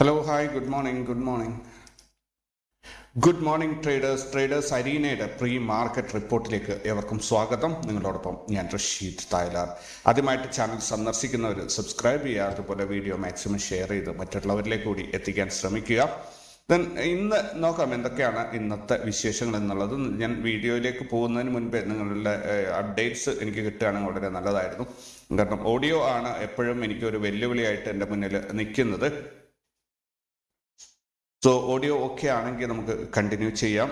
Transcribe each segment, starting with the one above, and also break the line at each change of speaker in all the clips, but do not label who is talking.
Hello hi good morning good morning good morning traders traders അരീനയുടെ pre market റിപ്പോർട്ടിലേക്ക് ഏവർക്കും സ്വാഗതം. നിങ്ങളോടൊപ്പം ഞാൻ റഷീദ് തായ്ലാർ. ആദ്യമായിട്ട് ചാനൽ സന്ദർശിക്കുന്നവർ സബ്സ്ക്രൈബ് ചെയ്യുക അതുപോലെ വീഡിയോ മാക്സിമം ഷെയർ ചെയ്ത് മറ്റുള്ളവരിലേക്ക് കൂടി എത്തിക്കാൻ ശ്രമിക്കുക. ദെൻ ഇന്ന് നോക്കാം എന്തൊക്കെയാണ് ഇന്നത്തെ വിശേഷങ്ങൾ എന്നുള്ളത്. ഞാൻ വീഡിയോയിലേക്ക് പോകുന്നതിന് മുൻപേ നിങ്ങളുടെ അപ്ഡേറ്റ്സ് എനിക്ക് കിട്ടുകയാണെങ്കിൽ വളരെ നല്ലതായിരുന്നു. കാരണം ഓഡിയോ ആണ് എപ്പോഴും എനിക്കൊരു വെല്ലുവിളിയായിട്ട് എന്റെ മുന്നിൽ നിൽക്കുന്നത്. സോ ഓഡിയോ ഓക്കെ ആണെങ്കിൽ നമുക്ക് കണ്ടിന്യൂ ചെയ്യാം.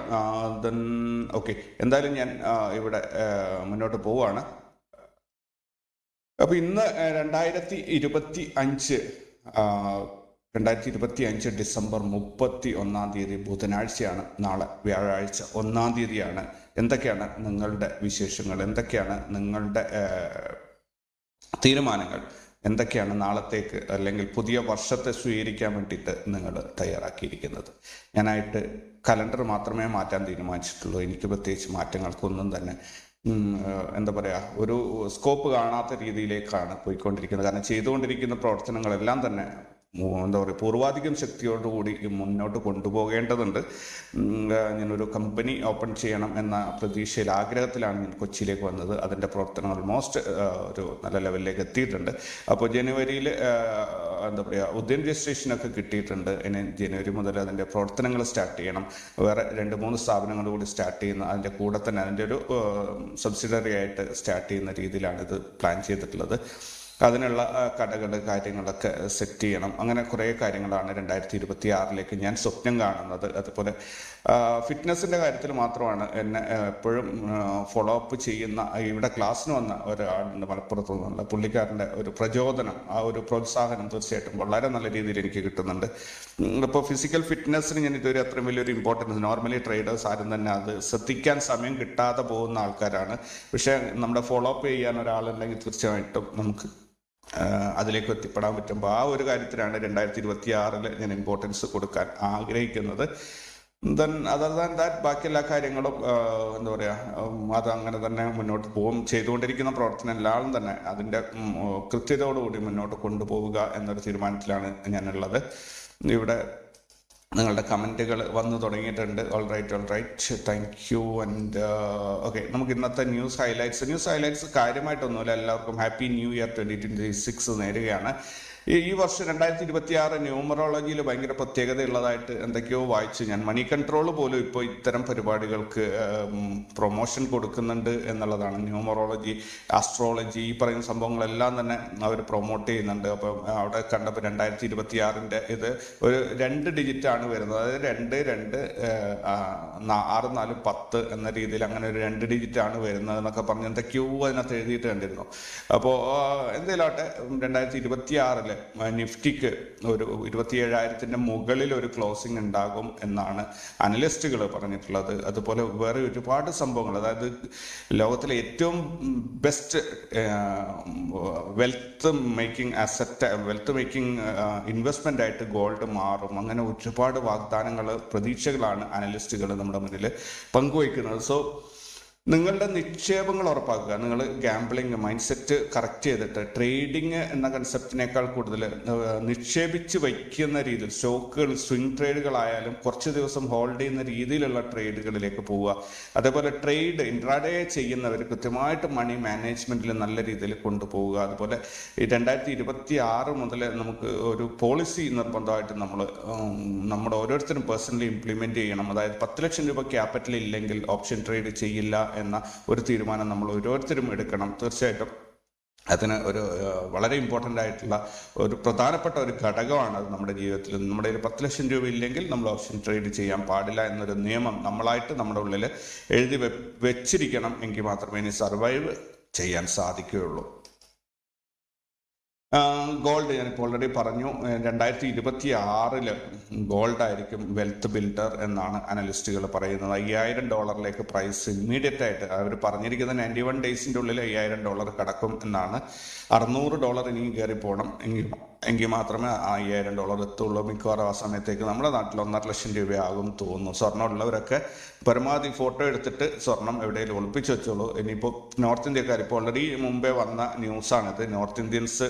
ദെൻ ഓക്കെ എന്തായാലും ഞാൻ ഇവിടെ മുന്നോട്ട് പോവുകയാണ്. അപ്പോൾ ഇന്ന് രണ്ടായിരത്തി ഇരുപത്തി അഞ്ച് രണ്ടായിരത്തി ഇരുപത്തി അഞ്ച് ഡിസംബർ മുപ്പത്തി ഒന്നാം തീയതി ബുധനാഴ്ചയാണ്. നാളെ വ്യാഴാഴ്ച ഒന്നാം തീയതിയാണ്. എന്തൊക്കെയാണ് നിങ്ങളുടെ വിശേഷങ്ങൾ? എന്തൊക്കെയാണ് നിങ്ങളുടെ തീരുമാനങ്ങൾ? എന്തൊക്കെയാണ് നാളത്തേക്ക് അല്ലെങ്കിൽ പുതിയ വർഷത്തെ സ്വീകരിക്കാൻ വേണ്ടിയിട്ട് നിങ്ങൾ തയ്യാറാക്കിയിരിക്കുന്നത്? ഞാനായിട്ട് കലണ്ടർ മാത്രമേ മാറ്റാൻ തീരുമാനിച്ചിട്ടുള്ളൂ. എനിക്ക് പ്രത്യേകിച്ച് മാറ്റങ്ങൾക്കൊന്നും തന്നെ എന്താ പറയുക ഒരു സ്കോപ്പ് കാണാത്ത രീതിയിലേക്കാണ് പോയിക്കൊണ്ടിരിക്കുന്നത്. കാരണം ചെയ്തുകൊണ്ടിരിക്കുന്ന പ്രവർത്തനങ്ങളെല്ലാം തന്നെ എന്താ പറയുക പൂർവാധികം ശക്തിയോടുകൂടി മുന്നോട്ട് കൊണ്ടുപോകേണ്ടതുണ്ട്. ഞാനൊരു കമ്പനി ഓപ്പൺ ചെയ്യണം എന്ന പ്രതീക്ഷയിൽ ആഗ്രഹത്തിലാണ് ഞാൻ കൊച്ചിയിലേക്ക് വന്നത്. അതിന്റെ പ്രവർത്തനം ഓൾമോസ്റ്റ് ഒരു നല്ല ലെവലിലേക്ക് എത്തിയിട്ടുണ്ട്. അപ്പോൾ ജനുവരിയിൽ എന്താ പറയുക ഉദ്യം രജിസ്ട്രേഷനൊക്കെ കിട്ടിയിട്ടുണ്ട്. ഇനി ജനുവരി മുതൽ അതിന്റെ പ്രവർത്തനങ്ങൾ സ്റ്റാർട്ട് ചെയ്യണം. വേറെ രണ്ട് മൂന്ന് സ്ഥാപനങ്ങൾ കൂടി സ്റ്റാർട്ട് ചെയ്യുന്ന അതിന്റെ കൂടെ തന്നെ അതിന്റെ ഒരു സബ്സിഡറി ആയിട്ട് സ്റ്റാർട്ട് ചെയ്യുന്ന രീതിയിലാണ് ഇത് പ്ലാൻ ചെയ്തിട്ടുള്ളത്. അതിനുള്ള കടകൾ കാര്യങ്ങളൊക്കെ സെറ്റ് ചെയ്യണം. അങ്ങനെ കുറേ കാര്യങ്ങളാണ് രണ്ടായിരത്തി ഇരുപത്തി ആറിലേക്ക് ഞാൻ സ്വപ്നം കാണുന്നത്. അതുപോലെ ഫിറ്റ്നസിന്റെ കാര്യത്തിൽ മാത്രമാണ് എന്നെ എപ്പോഴും ഫോളോ അപ്പ് ചെയ്യുന്ന ഇവിടെ ക്ലാസ്സിന് വന്ന ഒരാളുണ്ട് മലപ്പുറത്ത് നിന്നുള്ള പുള്ളിക്കാരന്റെ ഒരു പ്രചോദനം ആ ഒരു പ്രോത്സാഹനം തീർച്ചയായിട്ടും വളരെ നല്ല രീതിയിൽ എനിക്ക് കിട്ടുന്നുണ്ട്. ഇപ്പോൾ ഫിസിക്കൽ ഫിറ്റ്നസ്സിന് ഞാൻ ഇതുവരെ അത്രയും വലിയൊരു ഇമ്പോർട്ടൻസ് നോർമലി ട്രേഡേഴ്സ് ആരും തന്നെ അത് ശ്രദ്ധിക്കാൻ സമയം കിട്ടാതെ പോകുന്ന ആൾക്കാരാണ്. പക്ഷേ നമ്മുടെ ഫോളോ അപ്പ് ചെയ്യാൻ ഒരാളുണ്ടെങ്കിൽ തീർച്ചയായിട്ടും നമുക്ക് അതിലേക്ക് എത്തിപ്പെടാൻ പറ്റുമ്പോൾ ആ ഒരു കാര്യത്തിലാണ് രണ്ടായിരത്തി ഇരുപത്തി ആറിൽ ഞാൻ ഇമ്പോർട്ടൻസ് കൊടുക്കാൻ ആഗ്രഹിക്കുന്നത്. ദെൻ അതർ ദാൻ ദാറ്റ് ബാക്കി എല്ലാ കാര്യങ്ങളും എന്താ പറയുക അത് അങ്ങനെ തന്നെ മുന്നോട്ട് പോകും ചെയ്തുകൊണ്ടിരിക്കുന്ന പ്രവർത്തനം എല്ലാവരും തന്നെ അതിന്റെ കൃത്യതയോടുകൂടി മുന്നോട്ട് കൊണ്ടുപോവുക എന്നൊരു തീരുമാനത്തിലാണ് ഞാനുള്ളത്. ഇവിടെ നിങ്ങളുടെ കമന്റുകൾ വന്നു തുടങ്ങിയിട്ടുണ്ട്. All right all right thank you and okay നമുക്ക് ഇന്നത്തെ ന്യൂസ് ഹൈലൈറ്റ്സ് ന്യൂസ് ഹൈലൈറ്റ്സ് കാര്യമായിട്ടൊന്നുമില്ല. എല്ലാവർക്കും happy new year twenty twenty six നേരുകയാണ്. ഈ വർഷം രണ്ടായിരത്തി ഇരുപത്തി ആറ് ന്യൂമറോളജിയിൽ ഭയങ്കര പ്രത്യേകതയുള്ളതായിട്ട് എന്തൊക്കെയോ വായിച്ചു ഞാൻ. മണി കൺട്രോൾ പോലും ഇപ്പോൾ ഇത്തരം പരിപാടികൾക്ക് പ്രൊമോഷൻ കൊടുക്കുന്നുണ്ട് എന്നുള്ളതാണ്. ന്യൂമറോളജി ആസ്ട്രോളജി ഈ പറയുന്ന സംഭവങ്ങളെല്ലാം തന്നെ അവർ പ്രൊമോട്ട് ചെയ്യുന്നുണ്ട്. അപ്പം അവിടെ കണ്ടപ്പോൾ രണ്ടായിരത്തി ഇരുപത്തി ആറിന്റെ ഇത് ഒരു രണ്ട് ഡിജിറ്റ് ആണ് വരുന്നത്. അതായത് രണ്ട് രണ്ട് ആറ് നാല് പത്ത് എന്ന രീതിയിൽ അങ്ങനെ ഒരു രണ്ട് ഡിജിറ്റ് ആണ് വരുന്നത് എന്നൊക്കെ പറഞ്ഞ് എന്തൊക്കെയോ അതിനകത്ത് എഴുതിയിട്ട് കണ്ടിരുന്നു. അപ്പോൾ എന്തായാലും രണ്ടായിരത്തി ഇരുപത്തി നിഫ്റ്റിക്ക് ഒരു ഇരുപത്തി ഏഴായിരത്തിന്റെ മുകളിൽ ഒരു ക്ലോസിംഗ് ഉണ്ടാകും എന്നാണ് അനലിസ്റ്റുകൾ പറഞ്ഞിട്ടുള്ളത്. അതുപോലെ വേറെ ഒരുപാട് സംഭവങ്ങൾ അതായത് ലോകത്തിലെ ഏറ്റവും best wealth making asset wealth making investment ആയിട്ട് ഗോൾഡ് മാറും. അങ്ങനെ ഒരുപാട് വാഗ്ദാനങ്ങൾ പ്രതീക്ഷകളാണ് അനലിസ്റ്റുകൾ നമ്മുടെ മുന്നിൽ പങ്കുവയ്ക്കുന്നത്. സോ നിങ്ങളുടെ നിക്ഷേപങ്ങൾ ഉറപ്പാക്കുക. നിങ്ങൾ ഗാംബ്ലിംഗ് മൈൻഡ് സെറ്റ് കറക്റ്റ് ചെയ്തിട്ട് ട്രേഡിങ് എന്ന കൺസെപ്റ്റിനേക്കാൾ കൂടുതൽ നിക്ഷേപിച്ച് വയ്ക്കുന്ന രീതിയിൽ സ്റ്റോക്കുകൾ സ്വിംഗ് ട്രേഡുകളായാലും കുറച്ച് ദിവസം ഹോൾഡ് ചെയ്യുന്ന രീതിയിലുള്ള ട്രേഡുകളിലേക്ക് പോവുക. അതേപോലെ ട്രേഡ് ഇൻട്രാഡേ ചെയ്യുന്നവർ കൃത്യമായിട്ട് മണി മാനേജ്മെന്റിൽ നല്ല രീതിയിൽ കൊണ്ടുപോവുക. അതുപോലെ രണ്ടായിരത്തി ഇരുപത്തി ആറ് മുതൽ നമുക്ക് ഒരു പോളിസി നിർബന്ധമായിട്ട് നമ്മൾ നമ്മുടെ ഓരോരുത്തരും പേഴ്സണലി ഇംപ്ലിമെന്റ് ചെയ്യണം. അതായത് പത്ത് ലക്ഷം രൂപ ക്യാപിറ്റൽ ഇല്ലെങ്കിൽ ഓപ്ഷൻ ട്രേഡ് ചെയ്യില്ല എന്ന ഒരു തീരുമാനം നമ്മൾ ഓരോരുത്തരും എടുക്കണം. തീർച്ചയായിട്ടും അതിന് ഒരു വളരെ ഇമ്പോർട്ടന്റ് ആയിട്ടുള്ള ഒരു പ്രധാനപ്പെട്ട ഒരു ഘടകമാണ് അത് നമ്മുടെ ജീവിതത്തിൽ. നമ്മുടെ ഒരു പത്ത് ലക്ഷം രൂപ ഇല്ലെങ്കിൽ നമ്മൾ ഓപ്ഷൻ ട്രേഡ് ചെയ്യാൻ പാടില്ല എന്നൊരു നിയമം നമ്മളായിട്ട് നമ്മുടെ ഉള്ളിൽ എഴുതി വെച്ചിരിക്കണം എങ്കിൽ മാത്രമേ ഇനി സർവൈവ് ചെയ്യാൻ സാധിക്കുകയുള്ളൂ. ഗോൾഡ് ഞാനിപ്പോൾ ഓൾറെഡി പറഞ്ഞു. രണ്ടായിരത്തി ഇരുപത്തി ആറിൽ ഗോൾഡ് ആയിരിക്കും വെൽത്ത് ബിൽഡർ എന്നാണ് അനലിസ്റ്റുകൾ പറയുന്നത്. അയ്യായിരം ഡോളറിലേക്ക് പ്രൈസ് ഇമ്മീഡിയറ്റ് ആയിട്ട് അവർ പറഞ്ഞിരിക്കുന്ന നയന്റി വൺ ഡേയ്സിന്റെ ഉള്ളിൽ അയ്യായിരം ഡോളർ കടക്കും എന്നാണ്. അറുന്നൂറ് ഡോളർ ഇനിയും കയറി പോകണം എങ്കിൽ എങ്കിൽ മാത്രമേ ആ അയ്യായിരം ഡോളർ എത്തുള്ളൂ മിക്കവാറും ആ സമയത്തേക്ക് നമ്മുടെ നാട്ടിൽ ഒന്നര ലക്ഷം രൂപയാകും തോന്നുന്നു. സ്വർണം ഉള്ളവരൊക്കെ പരമാവധി ഫോട്ടോ എടുത്തിട്ട് സ്വർണം എവിടെയെങ്കിലും ഒളിപ്പിച്ച് വെച്ചോളൂ. ഇനിയിപ്പോൾ നോർത്ത് ഇന്ത്യക്കാർ ഇപ്പോൾ ഓൾറെഡി മുമ്പേ വന്ന ന്യൂസാണിത് നോർത്ത് ഇന്ത്യൻസ്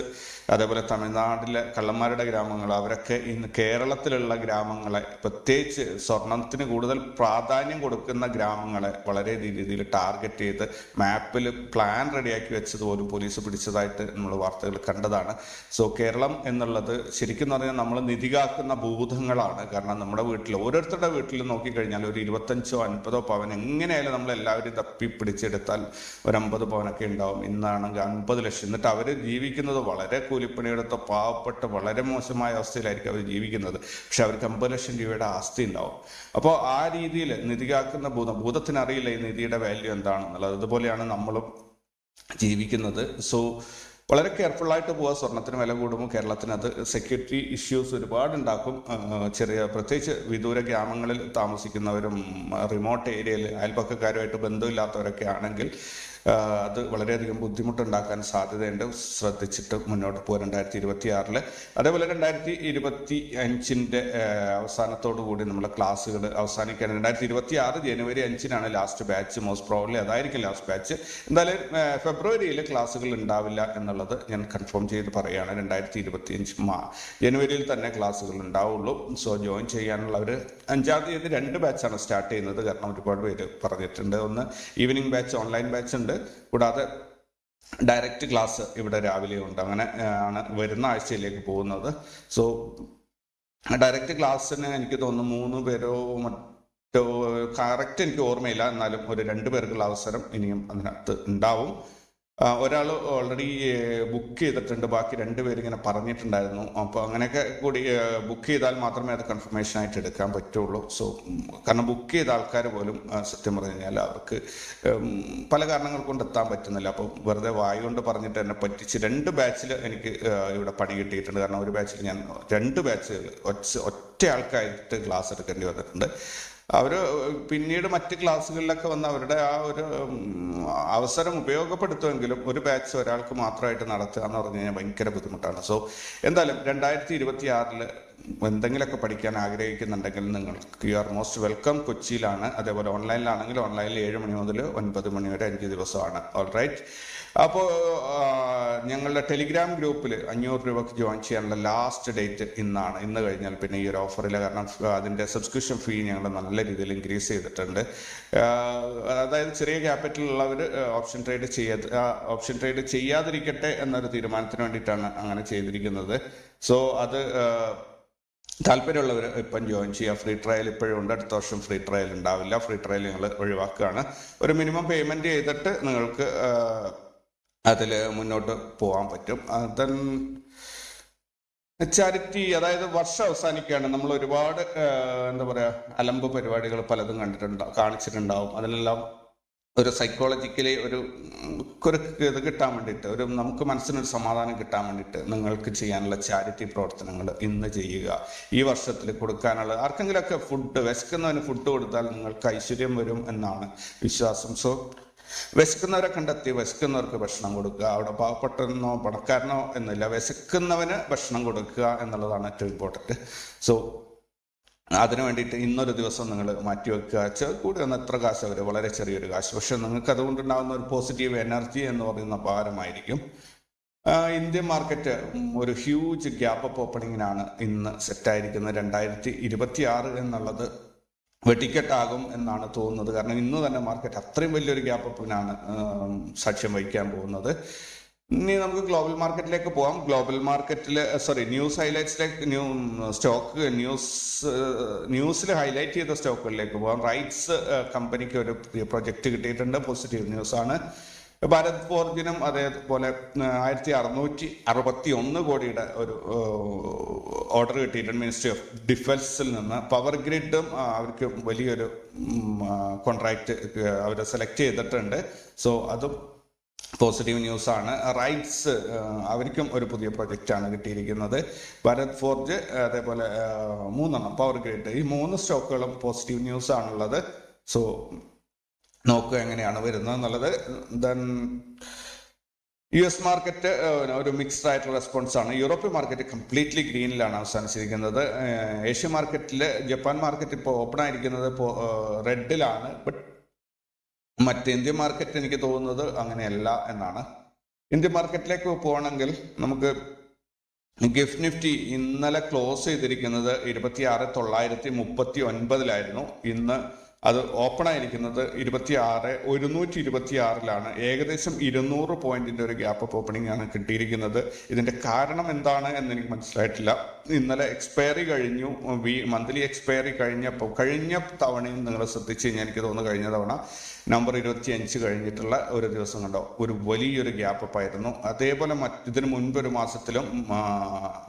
അതേപോലെ തമിഴ്നാട്ടിലെ കള്ളന്മാരുടെ ഗ്രാമങ്ങൾ അവരൊക്കെ ഇന്ന് കേരളത്തിലുള്ള ഗ്രാമങ്ങളെ പ്രത്യേകിച്ച് സ്വർണത്തിന് കൂടുതൽ പ്രാധാന്യം കൊടുക്കുന്ന ഗ്രാമങ്ങളെ വളരെ രീതിയിൽ ടാർഗറ്റ് ചെയ്ത് മാപ്പിൽ പ്ലാൻ റെഡിയാക്കി വെച്ചത് പോലും പോലീസ് പിടിച്ചതായിട്ട് നമ്മൾ വാർത്തകൾ കണ്ടതാണ്. സോ കേരളം എന്നുള്ളത് ശരിക്കും പറഞ്ഞാൽ നമ്മൾ നിധികാക്കുന്ന ഭൂതങ്ങളാണ്. കാരണം നമ്മുടെ വീട്ടിൽ ഓരോരുത്തരുടെ വീട്ടിൽ നോക്കിക്കഴിഞ്ഞാൽ ഒരു ഇരുപത്തഞ്ചോ അൻപതോ പവൻ എങ്ങനെയായാലും നമ്മൾ എല്ലാവരും തപ്പി പിടിച്ചെടുത്താൽ ഒരു അമ്പത് പവനൊക്കെ ഉണ്ടാവും. ഇന്നാണെങ്കിൽ അൻപത് ലക്ഷം. എന്നിട്ട് അവർ ജീവിക്കുന്നത് വളരെ കൂലിപ്പണിയെടുത്ത പാവപ്പെട്ട വളരെ മോശമായ അവസ്ഥയിലായിരിക്കും അവർ ജീവിക്കുന്നത്. പക്ഷെ അവർക്ക് അമ്പത് ലക്ഷം രൂപയുടെ ആസ്തി ഉണ്ടാവും. അപ്പോൾ ആ രീതിയിൽ നിധികാക്കുന്ന ഭൂതം ഭൂതത്തിന് അറിയില്ല ഈ നിധിയുടെ വാല്യൂ എന്താണെന്നുള്ളത്. അതുപോലെയാണ് നമ്മളും ജീവിക്കുന്നത്. സോ വളരെ കെയർഫുള്ളായിട്ട് പോവുക. സ്വർണത്തിന് വില കൂടുമ്പോൾ കേരളത്തിന് അത് സെക്യൂരിറ്റി ഇഷ്യൂസ് ഒരുപാട് ഉണ്ടാക്കും ചെറിയ പ്രത്യേകിച്ച് വിദൂര ഗ്രാമങ്ങളിൽ താമസിക്കുന്നവരും റിമോട്ട് ഏരിയയിൽ അയൽപ്പക്കക്കാരുമായിട്ട് ബന്ധമില്ലാത്തവരൊക്കെ ആണെങ്കിൽ അത് വളരെയധികം ബുദ്ധിമുട്ടുണ്ടാക്കാൻ സാധ്യതയുണ്ട്. ശ്രദ്ധിച്ചിട്ട് മുന്നോട്ട് പോകുക രണ്ടായിരത്തി ഇരുപത്തി ആറിൽ അതേപോലെ രണ്ടായിരത്തി ഇരുപത്തി അഞ്ചിന്റെ അവസാനത്തോടു കൂടി നമ്മുടെ ക്ലാസ്സുകൾ അവസാനിക്കാൻ രണ്ടായിരത്തി ഇരുപത്തി ആറ് ജനുവരി അഞ്ചിനാണ് ലാസ്റ്റ് ബാച്ച്. മോസ്റ്റ് പ്രോബ്ലി അതായിരിക്കും ലാസ്റ്റ് ബാച്ച്. എന്തായാലും ഫെബ്രുവരിയിൽ ക്ലാസ്സുകൾ ഉണ്ടാവില്ല എന്നുള്ളത് ഞാൻ കൺഫേം ചെയ്ത് പറയുകയാണ്. രണ്ടായിരത്തി ഇരുപത്തി അഞ്ച് മാ ജനുവരിയിൽ തന്നെ ക്ലാസ്സുകൾ ഉണ്ടാവുള്ളൂ. സോ ജോയിൻ ചെയ്യാനുള്ളവർ അഞ്ചാം തീയതി രണ്ട് ബാച്ചാണ് സ്റ്റാർട്ട് ചെയ്യുന്നത്. കാരണം ഒരുപാട് പേര് പറഞ്ഞിട്ടുണ്ട്. ഒന്ന് ഈവനിങ് ബാച്ച് ഓൺലൈൻ ബാച്ച് ഉണ്ട് കൂടാതെ ഡയറക്റ്റ് ക്ലാസ് ഇവിടെ രാവിലെ ഉണ്ട്. അങ്ങനെ ആണ് വരുന്ന ആഴ്ചയിലേക്ക് പോകുന്നത്. സോ ഡയറക്റ്റ് ക്ലാസ്സിന് എനിക്ക് തോന്നുന്നു മൂന്ന് പേരോ മറ്റോ കറക്റ്റ് എനിക്ക് ഓർമ്മയില്ല. എന്നാലും ഒരു രണ്ട് പേർക്കുള്ള അവസരം ഇനിയും അതിനകത്ത് ഉണ്ടാവും. ഒരാൾ ഓൾറെഡി ബുക്ക് ചെയ്തിട്ടുണ്ട്. ബാക്കി രണ്ടുപേര് ഇങ്ങനെ പറഞ്ഞിട്ടുണ്ടായിരുന്നു. അപ്പോൾ അങ്ങനെയൊക്കെ കൂടി ബുക്ക് ചെയ്താൽ മാത്രമേ അത് കൺഫർമേഷൻ ആയിട്ട് എടുക്കാൻ പറ്റുള്ളൂ. സോ കാരണം ബുക്ക് ചെയ്ത ആൾക്കാർ പോലും സത്യം പറഞ്ഞു കഴിഞ്ഞാൽ അവർക്ക് പല കാരണങ്ങൾ കൊണ്ട് എത്താൻ പറ്റുന്നില്ല. അപ്പോൾ വെറുതെ വായു കൊണ്ട് പറഞ്ഞിട്ട് എന്നെ പറ്റിച്ച് രണ്ട് ബാച്ചിൽ എനിക്ക് ഇവിടെ പണി കിട്ടിയിട്ടുണ്ട്. കാരണം ഒരു ബാച്ചിൽ ഞാൻ രണ്ട് ബാച്ചുകൾ ഒറ്റ ഒറ്റ ആൾക്കായിട്ട് ക്ലാസ് എടുക്കേണ്ടി വന്നിട്ടുണ്ട്. അവർ പിന്നീട് മറ്റ് ക്ലാസ്സുകളിലൊക്കെ വന്ന് അവരുടെ ആ ഒരു അവസരം ഉപയോഗപ്പെടുത്തുമെങ്കിലും ഒരു ബാച്ച് ഒരാൾക്ക് മാത്രമായിട്ട് നടത്തുക എന്ന് പറഞ്ഞു കഴിഞ്ഞാൽ ഭയങ്കര ബുദ്ധിമുട്ടാണ്. സോ എന്തായാലും രണ്ടായിരത്തി ഇരുപത്തി ആറിൽ എന്തെങ്കിലുമൊക്കെ പഠിക്കാൻ ആഗ്രഹിക്കുന്നുണ്ടെങ്കിൽ നിങ്ങൾക്ക് യു ആർ മോസ്റ്റ് വെൽക്കം കൊച്ചിയിലാണ്. അതേപോലെ ഓൺലൈനിലാണെങ്കിൽ ഓൺലൈനിൽ ഏഴ് മണി മുതൽ ഒൻപത് മണി വരെ അഞ്ച് ദിവസമാണ്. ഓൾ റൈറ്റ് അപ്പോൾ ഞങ്ങളുടെ ടെലിഗ്രാം ഗ്രൂപ്പിൽ അഞ്ഞൂറ് രൂപക്ക് ജോയിൻ ചെയ്യാനുള്ള ലാസ്റ്റ് ഡേറ്റ് ഇന്നാണ്. ഇന്ന് കഴിഞ്ഞാൽ പിന്നെ ഈ ഒരു ഓഫറിൽ കാരണം അതിന്റെ സബ്സ്ക്രിപ്ഷൻ ഫീ ഞങ്ങൾ നല്ല രീതിയിൽ ഇൻക്രീസ് ചെയ്തിട്ടുണ്ട്. അതായത് ചെറിയ ക്യാപിറ്റലുള്ളവർ ഓപ്ഷൻ ട്രേഡ് ചെയ്യാ ഓപ്ഷൻ ട്രേഡ് ചെയ്യാതിരിക്കട്ടെ എന്നൊരു തീരുമാനത്തിന് വേണ്ടിയിട്ടാണ് അങ്ങനെ ചെയ്തിരിക്കുന്നത്. സോ അത് താല്പര്യമുള്ളവർ ഇപ്പം ജോയിൻ ചെയ്യുക. ഫ്രീ ട്രയൽ ഇപ്പോഴും ഉണ്ട്. അടുത്ത വർഷം ഫ്രീ ട്രയൽ ഉണ്ടാവില്ല. ഫ്രീ ട്രയൽ നിങ്ങൾ ഒഴിവാക്കുകയാണ്. ഒരു മിനിമം പേയ്മെന്റ് ചെയ്തിട്ട് നിങ്ങൾക്ക് അതിൽ മുന്നോട്ട് പോകാൻ പറ്റും. അതൻ ചാരിറ്റി അതായത് വർഷം അവസാനിക്കുകയാണ്. നമ്മൾ ഒരുപാട് എന്താ പറയുക അലമ്പ് പരിപാടികൾ പലതും കണ്ടിട്ടുണ്ട് കാണിച്ചിട്ടുണ്ടാവും. അതിനെല്ലാം ഒരു സൈക്കോളജിക്കലി ഒരു ഒരു ഇത് കിട്ടാൻ വേണ്ടിയിട്ട് ഒരു നമുക്ക് മനസ്സിനൊരു സമാധാനം കിട്ടാൻ വേണ്ടിയിട്ട് നിങ്ങൾക്ക് ചെയ്യാനുള്ള ചാരിറ്റി പ്രവർത്തനങ്ങൾ ഇന്ന് ചെയ്യുക. ഈ വർഷത്തിൽ കൊടുക്കാനുള്ള ആർക്കെങ്കിലുമൊക്കെ ഫുഡ് വിശക്കുന്നവന് ഫുഡ് കൊടുത്താൽ നിങ്ങൾക്ക് ഐശ്വര്യം വരും എന്നാണ് വിശ്വാസം. സോ വിശക്കുന്നവരെ കണ്ടെത്തി വിശക്കുന്നവർക്ക് ഭക്ഷണം കൊടുക്കുക. അവിടെ പാവപ്പെട്ടെന്നോ പണക്കാരനോ എന്നില്ല. വിശക്കുന്നവന് ഭക്ഷണം കൊടുക്കുക എന്നുള്ളതാണ് ഏറ്റവും ഇമ്പോർട്ടന്റ് സോ അതിനു വേണ്ടിയിട്ട് ഇന്നൊരു ദിവസം നിങ്ങൾ മാറ്റിവെക്കുക ചെ- കൂടി വന്ന എത്ര കാശ് അവർ വളരെ ചെറിയൊരു കാശ്. പക്ഷെ നിങ്ങൾക്ക് അതുകൊണ്ടുണ്ടാകുന്ന ഒരു പോസിറ്റീവ് എനർജി എന്ന് പറയുന്ന ഭാരമായിരിക്കും. ഇന്ത്യൻ മാർക്കറ്റ് ഒരു ഹ്യൂജ് ഗ്യാപ്പ് അപ്പ് ഓപ്പണിങ്ങിനാണ് ഇന്ന് സെറ്റായിരിക്കുന്നത് രണ്ടായിരത്തി ഇരുപത്തി ആറ് എന്നുള്ളത് വെട്ടിക്കെട്ടാകും എന്നാണ് തോന്നുന്നത്. കാരണം ഇന്ന് തന്നെ മാർക്കറ്റ് അത്രയും വലിയൊരു ഗ്യാപ്പ് അപ്പിനാണ് സാക്ഷ്യം വഹിക്കാൻ പോകുന്നത്. ഇനി നമുക്ക് ഗ്ലോബൽ മാർക്കറ്റിലേക്ക് പോകാം ഗ്ലോബൽ മാർക്കറ്റിൽ സോറി ന്യൂസ് ഹൈലൈറ്റ്സിലേക്ക് ന്യൂ സ്റ്റോക്ക് ന്യൂസ് ന്യൂസിൽ ഹൈലൈറ്റ് ചെയ്ത സ്റ്റോക്കുകളിലേക്ക് പോകാം റൈറ്റ്സ് കമ്പനിക്ക് ഒരു പ്രോജക്റ്റ് കിട്ടിയിട്ടുണ്ട്. പോസിറ്റീവ് ന്യൂസ് ആണ്. ഭാരത് ഫോർജിനും അതേപോലെ ആയിരത്തി അറുന്നൂറ്റി അറുപത്തി ഒന്ന് കോടിയുടെ ഒരു ഓർഡർ കിട്ടിയിട്ടുണ്ട് മിനിസ്ട്രി ഓഫ് ഡിഫൻസിൽ നിന്ന്. പവർ ഗ്രിഡും അവർക്ക് വലിയൊരു കോൺട്രാക്ട് അവർ സെലക്ട് ചെയ്തിട്ടുണ്ട്. സോ അതും പോസിറ്റീവ് ന്യൂസ് ആണ്. റൈറ്റ്സ് അവർക്കും ഒരു പുതിയ പ്രൊജക്റ്റ് ആണ് കിട്ടിയിരിക്കുന്നത്. ഭരത് ഫോർജ് അതേപോലെ മൂന്നെണ്ണം പവർ ഗ്രിഡ്. ഈ മൂന്ന് സ്റ്റോക്കുകളും പോസിറ്റീവ് ന്യൂസ് ആണുള്ളത്. സോ നോക്കുക എങ്ങനെയാണ് വരുന്നത് എന്നുള്ളത്. ദെൻ യു എസ് മാർക്കറ്റ് ഒരു മിക്സ്ഡ് ആയിട്ടുള്ള റെസ്പോൺസ് ആണ്. യൂറോപ്യൻ മാർക്കറ്റ് കംപ്ലീറ്റ്ലി ഗ്രീനിലാണ് അവസാനിച്ചിരിക്കുന്നത്. ഏഷ്യൻ മാർക്കറ്റിൽ ജപ്പാൻ മാർക്കറ്റ് ഇപ്പോൾ ഓപ്പൺ ആയിരിക്കുന്നത് ഇപ്പോൾ റെഡിലാണ്. ബട്ട് മറ്റ് ഇന്ത്യൻ മാർക്കറ്റ് എനിക്ക് തോന്നുന്നത് അങ്ങനെയല്ല എന്നാണ്. ഇന്ത്യൻ മാർക്കറ്റിലേക്ക് പോകണമെങ്കിൽ നമുക്ക് ഗിഫ്റ്റ് നിഫ്റ്റി ഇന്നലെ ക്ലോസ് ചെയ്തിരിക്കുന്നത് ഇരുപത്തി ആറ് തൊള്ളായിരത്തി മുപ്പത്തി ഒൻപതിലായിരുന്നു ഇന്ന് അത് ഓപ്പൺ ആയിരിക്കുന്നത് ഇരുപത്തി ആറ് ഒരുന്നൂറ്റി ഇരുപത്തി ആറിലാണ് ഏകദേശം ഇരുന്നൂറ് പോയിന്റിന്റെ ഒരു ഗ്യാപ്പ് അപ്പ് ഓപ്പണിംഗ് ആണ് കിട്ടിയിരിക്കുന്നത്. ഇതിന്റെ കാരണം എന്താണ് എന്ന് എനിക്ക് മനസ്സിലായിട്ടില്ല. ഇന്നലെ എക്സ്പയറി കഴിഞ്ഞു. മന്ത്ലി എക്സ്പയറി കഴിഞ്ഞപ്പോൾ കഴിഞ്ഞ തവണയും നിങ്ങൾ ശ്രദ്ധിച്ചു കഴിഞ്ഞാൽ എനിക്ക് തോന്നുന്നു കഴിഞ്ഞ തവണ നവംബർ ഇരുപത്തി അഞ്ച് കഴിഞ്ഞിട്ടുള്ള ഒരു ദിവസം കണ്ടോ? ഒരു വലിയൊരു ഗ്യാപ്പ് അപ്പ് ആയിരുന്നു അതേപോലെ മറ്റ് ഇതിന് മുൻപ് ഒരു മാസത്തിലും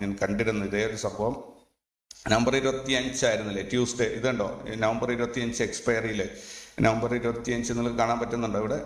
ഞാൻ കണ്ടിരുന്നു ഇതേ ഒരു സംഭവം. നവംബർ ഇരുപത്തി അഞ്ചായിരുന്നില്ലേ ട്യൂസ്ഡേ. ഇതുണ്ടോ? നവംബർ ഇരുപത്തി അഞ്ച് എക്സ്പയറിയിൽ നവംബർ ഇരുപത്തി അഞ്ച് നിങ്ങൾക്ക് കാണാൻ പറ്റുന്നുണ്ടോ ഇവിടെ?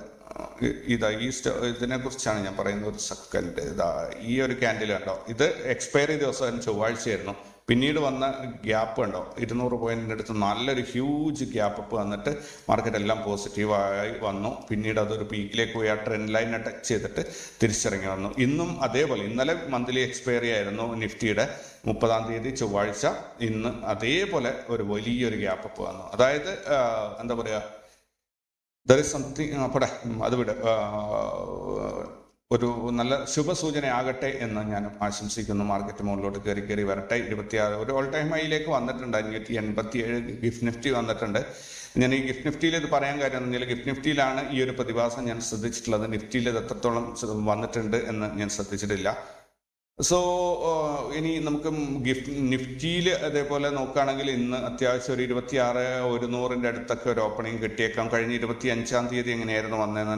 ഇതാ ഈ സ്റ്റ- ഇതിനെ കുറിച്ചാണ് ഞാൻ പറയുന്നത്. ഒരു സെക്കൻഡ് ഇതാ ഈ ഒരു ക്യാൻഡിൽ കണ്ടോ? ഇത് എക്സ്പയറി ദിവസം ചൊവ്വാഴ്ചയായിരുന്നു. പിന്നീട് വന്ന ഗ്യാപ്പ് ഉണ്ടോ ഇരുന്നൂറ് പോയിന്റിന്റെ അടുത്ത് നല്ലൊരു ഹ്യൂജ് ഗ്യാപ്പ് അപ്പ് വന്നിട്ട് മാർക്കറ്റ് എല്ലാം പോസിറ്റീവായി വന്നു. പിന്നീട് അതൊരു പീക്കിലേക്ക് പോയി. ആ ട്രെൻഡ് ലൈനെ ടച്ച് ചെയ്തിട്ട് തിരിച്ചിറങ്ങി വന്നു. ഇന്നും അതേപോലെ ഇന്നലെ മന്ത്ലി എക്സ്പയറി ആയിരുന്നു നിഫ്റ്റിയുടെ മുപ്പതാം തീയതി ചൊവ്വാഴ്ച. ഇന്ന് അതേപോലെ ഒരു വലിയൊരു ഗ്യാപ്പ് അപ്പ് വന്നു. അതായത് എന്താ പറയുക ദർ ഇസ് സംതിങ് പോട്ടെ ഉം, അത് വിട് ഒരു നല്ല ശുഭസൂചനയാകട്ടെ എന്ന് ഞാൻ ആശംസിക്കുന്നു. മാർക്കറ്റ് മുകളിലോട്ട് കയറി കയറി വരട്ടെ. ഇരുപത്തിയാറ് ഒരു ഓൾ ടൈം ഹൈയിലേക്ക് വന്നിട്ടുണ്ട്. അഞ്ഞൂറ്റി എൺപത്തി ഏഴ് ഗിഫ്റ്റ് നിഫ്റ്റി വന്നിട്ടുണ്ട്. ഞാൻ ഈ ഗിഫ്റ്റ് നിഫ്റ്റിയിൽ ഇത് പറയാൻ കാര്യം എന്ന് ഗിഫ്റ്റ് നിഫ്റ്റിയിലാണ് ഈ ഒരു പ്രതിഭാസം ഞാൻ ശ്രദ്ധിച്ചിട്ടുള്ളത്. നിഫ്റ്റിയിൽ ഇത് എത്രത്തോളം വന്നിട്ടുണ്ട് എന്ന് ഞാൻ ശ്രദ്ധിച്ചിട്ടില്ല. സോ ഇനി നമുക്ക് ഗിഫ്റ്റ് നിഫ്റ്റിയിൽ അതേപോലെ നോക്കുകയാണെങ്കിൽ ഇന്ന് അത്യാവശ്യം ഒരു ഇരുപത്തി ആറ് ഒരുന്നൂറിന്റെ അടുത്തൊക്കെ ഒരു ഓപ്പണിംഗ് കിട്ടിയേക്കാം. കഴിഞ്ഞ ഇരുപത്തി അഞ്ചാം തീയതി എങ്ങനെയായിരുന്നു വന്നത്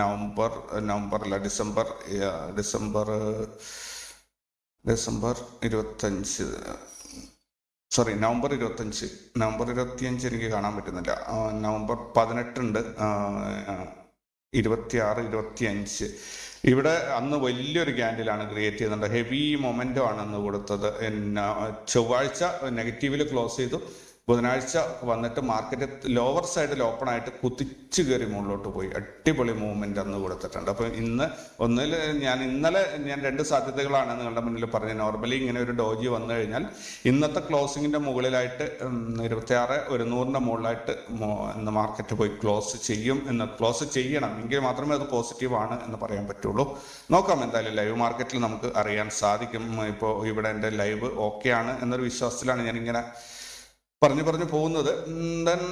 നവംബർ നവംബർ അല്ല ഡിസംബർ ഡിസംബർ ഡിസംബർ ഇരുപത്തഞ്ച് സോറി നവംബർ ഇരുപത്തഞ്ച് നവംബർ ഇരുപത്തിയഞ്ച് എനിക്ക് കാണാൻ പറ്റുന്നില്ല. നവംബർ പതിനെട്ടുണ്ട് ഇരുപത്തി ആറ് ഇരുപത്തി അഞ്ച് ഇവിടെ അന്ന് വലിയൊരു ക്യാൻഡിലാണ് ക്രിയേറ്റ് ചെയ്യുന്നുണ്ട് ഹെവി മൊമെന്റോ ആണ് അന്ന് കൊടുത്തത്. പിന്നെ ചൊവ്വാഴ്ച നെഗറ്റീവിൽ ക്ലോസ് ചെയ്തു. ബുധനാഴ്ച വന്നിട്ട് മാർക്കറ്റ് ലോവർ സൈഡിൽ ഓപ്പൺ ആയിട്ട് കുതിച്ചു കയറി മുകളിലോട്ട് പോയി. അടിപൊളി മൂവ്മെന്റ് അന്ന് കൊടുത്തിട്ടുണ്ട്. അപ്പൊ ഇന്ന് ഒന്നിൽ ഞാൻ ഇന്നലെ ഞാൻ രണ്ട് സാധ്യതകളാണ് നിങ്ങളുടെ മുന്നിൽ പറഞ്ഞത്. നോർമലി ഇങ്ങനെ ഒരു ഡോജി വന്നു കഴിഞ്ഞാൽ ഇന്നത്തെ ക്ലോസിങ്ങിന്റെ മുകളിലായിട്ട് ഇരുപത്തി ആറ് ഒരു നൂറിന്റെ മുകളിലായിട്ട് ഇന്ന് മാർക്കറ്റ് പോയി ക്ലോസ് ചെയ്യും എന്ന് ക്ലോസ് ചെയ്യണം. എങ്കിൽ മാത്രമേ അത് പോസിറ്റീവ് ആണ് എന്ന് പറയാൻ പറ്റുള്ളൂ. നോക്കാം എന്തായാലും ലൈവ് മാർക്കറ്റിൽ നമുക്ക് അറിയാൻ സാധിക്കും. ഇപ്പോൾ ഇവിടെ എന്റെ ലൈവ് ഓക്കെ ആണ് എന്നൊരു വിശ്വാസത്തിലാണ് ഞാനിങ്ങനെ പറഞ്ഞു പറഞ്ഞു പോകുന്നത്. Then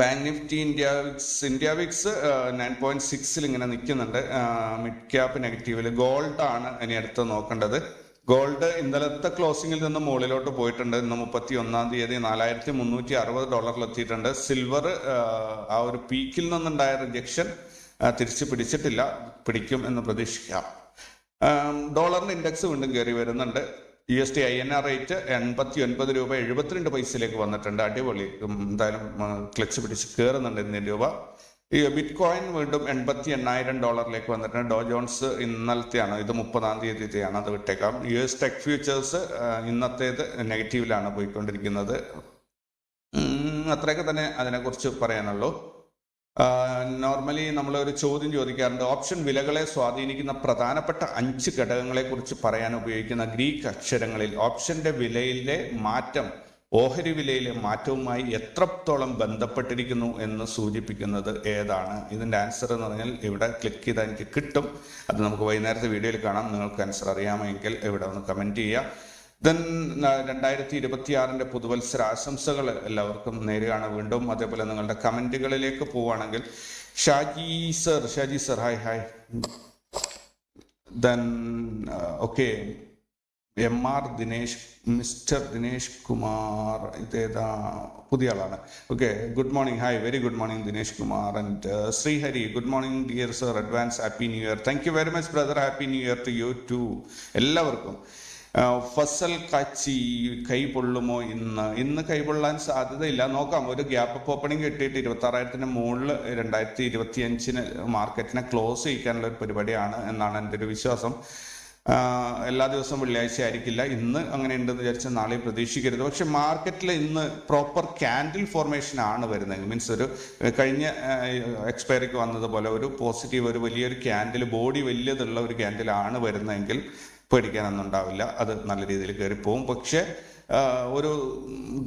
bank Nifty India VIX India VIX nine point സിക്സിൽ ഇങ്ങനെ നിൽക്കുന്നുണ്ട്. മിഡ് ക്യാപ്പ് നെഗറ്റീവിൽ ഗോൾഡ് ആണ് ഇനി അടുത്ത് നോക്കേണ്ടത്. ഗോൾഡ് ഇന്നലത്തെ ക്ലോസിംഗിൽ നിന്ന് മുകളിലോട്ട് പോയിട്ടുണ്ട്. ഇന്ന് മുപ്പത്തി ഒന്നാം തീയതി നാലായിരത്തി മുന്നൂറ്റി അറുപത് ഡോളറിൽ എത്തിയിട്ടുണ്ട്. സിൽവർ ആ ഒരു പീക്കിൽ നിന്നുണ്ടായ റിജക്ഷൻ തിരിച്ചു പിടിച്ചിട്ടില്ല. പിടിക്കും എന്ന് പ്രതീക്ഷിക്കാം. ഡോളറിന്റെ ഇൻഡെക്സ് വീണ്ടും കയറി വരുന്നുണ്ട്. U S T I N R rate എൺപത്തി ഒൻപത് രൂപ എഴുപത്തിരണ്ട് പൈസയിലേക്ക് വന്നിട്ടുണ്ട്. അടിപൊളി. എന്തായാലും ക്ലച്ച് പിടിച്ച് കയറുന്നുണ്ട് ഇന്ത്യൻ രൂപ. ഈ ബിറ്റ് കോയിൻ വീണ്ടും എൺപത്തി എണ്ണായിരം ഡോളറിലേക്ക് വന്നിട്ടുണ്ട്. ഡോ ജോൺസ് ഇന്നലത്തെയാണ് ഇത് മുപ്പതാം തീയതിയാണ് അത് വിട്ടേക്കാം. യു എസ് ടെക് ഫ്യൂച്ചേഴ്സ് ഇന്നത്തേത് നെഗറ്റീവിലാണ് പോയിക്കൊണ്ടിരിക്കുന്നത്. അത്രയൊക്കെ തന്നെ അതിനെക്കുറിച്ച് പറയാനുള്ളൂ. നോർമലി നമ്മൾ ഒരു ചോദ്യം ചോദിക്കാറുണ്ട്. ഓപ്ഷൻ വിലകളെ സ്വാധീനിക്കുന്ന പ്രധാനപ്പെട്ട അഞ്ച് ഘടകങ്ങളെ കുറിച്ച് പറയാൻ ഉപയോഗിക്കുന്ന ഗ്രീക്ക് അക്ഷരങ്ങളിൽ ഓപ്ഷന്റെ വിലയിലെ മാറ്റം ഓഹരി വിലയിലെ മാറ്റവുമായി എത്രത്തോളം ബന്ധപ്പെട്ടിരിക്കുന്നു എന്ന് സൂചിപ്പിക്കുന്നത് ഏതാണ്? ഇതിന്റെ ആൻസർ എന്ന് പറഞ്ഞാൽ ഇവിടെ ക്ലിക്ക് ചെയ്താൽ എനിക്ക് കിട്ടും. അത് നമുക്ക് വൈകുന്നേരത്തെ വീഡിയോയിൽ കാണാം. നിങ്ങൾക്ക് ആൻസർ അറിയാമെങ്കിൽ ഇവിടെ ഒന്ന് കമന്റ് ചെയ്യുക. ദെൻ രണ്ടായിരത്തി ഇരുപത്തി ആറിന്റെ പുതുവത്സര ആശംസകൾ എല്ലാവർക്കും നേരെയാണ് വീണ്ടും അതേപോലെ നിങ്ങളുടെ കമന്റുകളിലേക്ക് പോവുകയാണെങ്കിൽ Shaji sir Shaji sir hi hi. Then okay. M R Dinesh mister Dinesh Kumar ഇതേതാ പുതിയ ആളാണ്. Okay good morning hi very good morning Dinesh Kumar and Sreehari. Good morning dear sir advance happy new year. Thank you very much brother happy new year to you too എല്ലാവർക്കും. ഫസൽ കച്ചി കൈ പൊള്ളുമോ ഇന്ന്? ഇന്ന് കൈ പൊള്ളാൻ സാധ്യതയില്ല. നോക്കാം ഒരു ഗ്യാപ്പ് അപ്പ് ഓപ്പണിംഗ് കിട്ടിയിട്ട് ഇരുപത്തി ആറായിരത്തിന് മുകളിൽ രണ്ടായിരത്തി ഇരുപത്തി അഞ്ചിന് മാർക്കറ്റിനെ ക്ലോസ് ചെയ്യിക്കാനുള്ള ഒരു പരിപാടിയാണ് എന്നാണ് എന്റെ ഒരു വിശ്വാസം. എല്ലാ ദിവസവും വെള്ളിയാഴ്ച ആയിരിക്കില്ല. ഇന്ന് അങ്ങനെ ഉണ്ടെന്ന് വിചാരിച്ചാൽ നാളെ പ്രതീക്ഷിക്കരുത്. പക്ഷെ മാർക്കറ്റിൽ ഇന്ന് പ്രോപ്പർ ക്യാൻഡിൽ ഫോർമേഷൻ ആണ് വരുന്നത്. മീൻസ് ഒരു കഴിഞ്ഞ എക്സ്പയറിക്ക് വന്നതുപോലെ ഒരു പോസിറ്റീവ് ഒരു വലിയൊരു ക്യാൻഡിൽ ബോഡി വലിയതുള്ള ഒരു ക്യാൻഡിലാണ് വരുന്നതെങ്കിൽ പേടിക്കാനൊന്നും ഉണ്ടാവില്ല അത് നല്ല രീതിയിൽ കയറി പോകും പക്ഷേ ഒരു